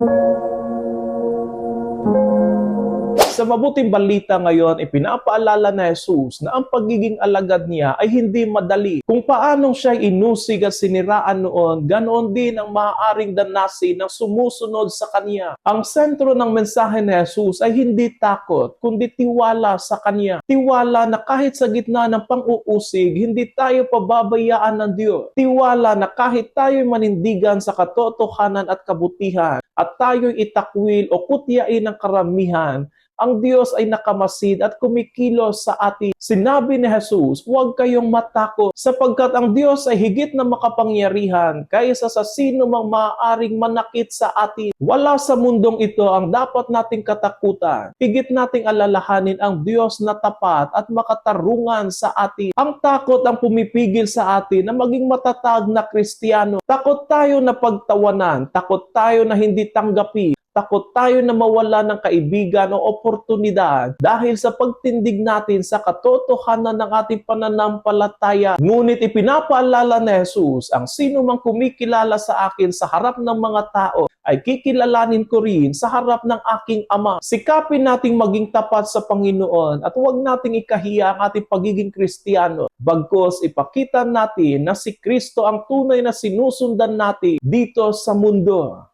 you. Sa mabuting balita ngayon, ipinapaalala na Jesus na ang pagiging alagad niya ay hindi madali. Kung paanong siya inusig at siniraan noon, ganoon din ang maaaring danasin ng sumusunod sa kanya. Ang sentro ng mensahe ni Jesus ay hindi takot, kundi tiwala sa kanya. Tiwala na kahit sa gitna ng pang-uusig, hindi tayo pababayaan ng Diyos. Tiwala na kahit tayo'y manindigan sa katotohanan at kabutihan, at tayo'y itakwil o kutyain ng karamihan, ang Diyos ay nakamasid at kumikilos sa atin. Sinabi ni Jesus, huwag kayong matakot sapagkat ang Diyos ay higit na makapangyarihan kaysa sa sino mang maaaring manakit sa atin. Wala sa mundong ito ang dapat nating katakutan. Higit nating alalahanin ang Diyos na tapat at makatarungan sa atin. Ang takot ang pumipigil sa atin na maging matatag na Kristiyano. Takot tayo na pagtawanan, takot tayo na hindi tanggapin, takot tayo na mawala ng kaibigan o oportunidad dahil sa pagtindig natin sa katotohanan ng ating pananampalataya. Ngunit ipinapaalala ni Jesus, ang sino mang kumikilala sa akin sa harap ng mga tao ay kikilalanin ko rin sa harap ng aking Ama. Sikapin nating maging tapat sa Panginoon at huwag nating ikahiya ang ating pagiging Kristiyano. Bagkos ipakita natin na si Kristo ang tunay na sinusundan natin dito sa mundo.